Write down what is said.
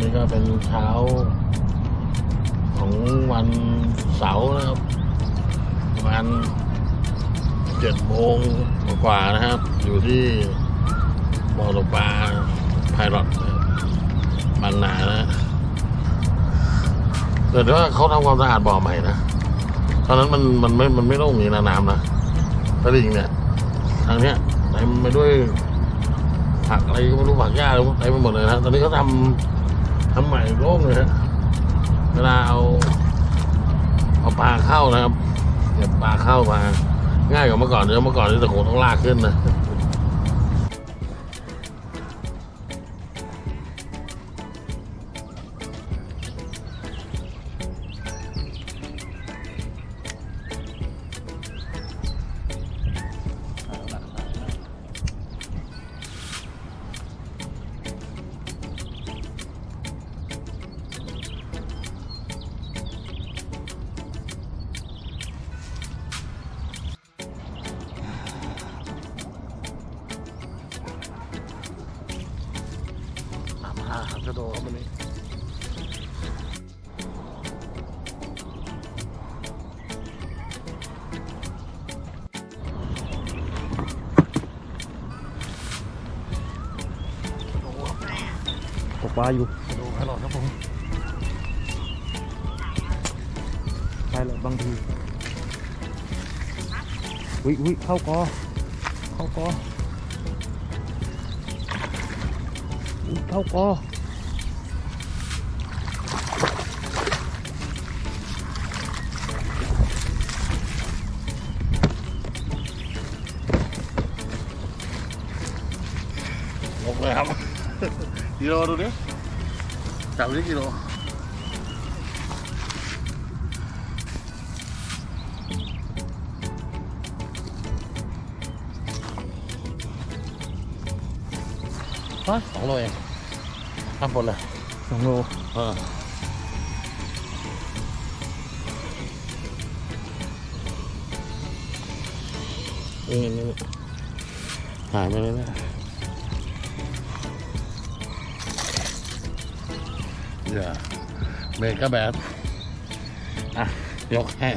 นี้ก็เป็นเช้าของวันเสาร์นะครับประมาณเจ็ดโมงกว่าๆนะครับ อยู่ที่บ่อตปลาไพรอตนะครับบางนานะแต่ว่าเขาทำความสะอาดบ่อใหม่นะตอนนั้นมันมันไม่มันไม่โล่งองนี้นะน้ำนะตลิ่งเนี่ยทางเนี้ยเต็มไปด้วยผักอะไรก็ไม่รู้ผักหญ้าอะไรเต็มไปหมดเลยนะตอนนี้เขาทำ ทำใหม่โล่งเลยฮะเวลาเอาเอาปลาเข้านะครับเก็บปลาเข้ามาง่ายกว่าเมื่อก่อนเยอะเมื่อก่อนนี่ตะโขนต้องลากขึ้นนะ ตามหาจะโดครับวันนี้โอ้โหตกปลา เข้ากอเข้ากออุ้ยเข้ากอลงเลยครับ กิโลดูดิจับดิกิโลฮะสองโลเอง ข้ามบนเลยสองโลเออนี่นี่นี่หายไปเลยนะอย่าเบรกก็แบบอะยกให้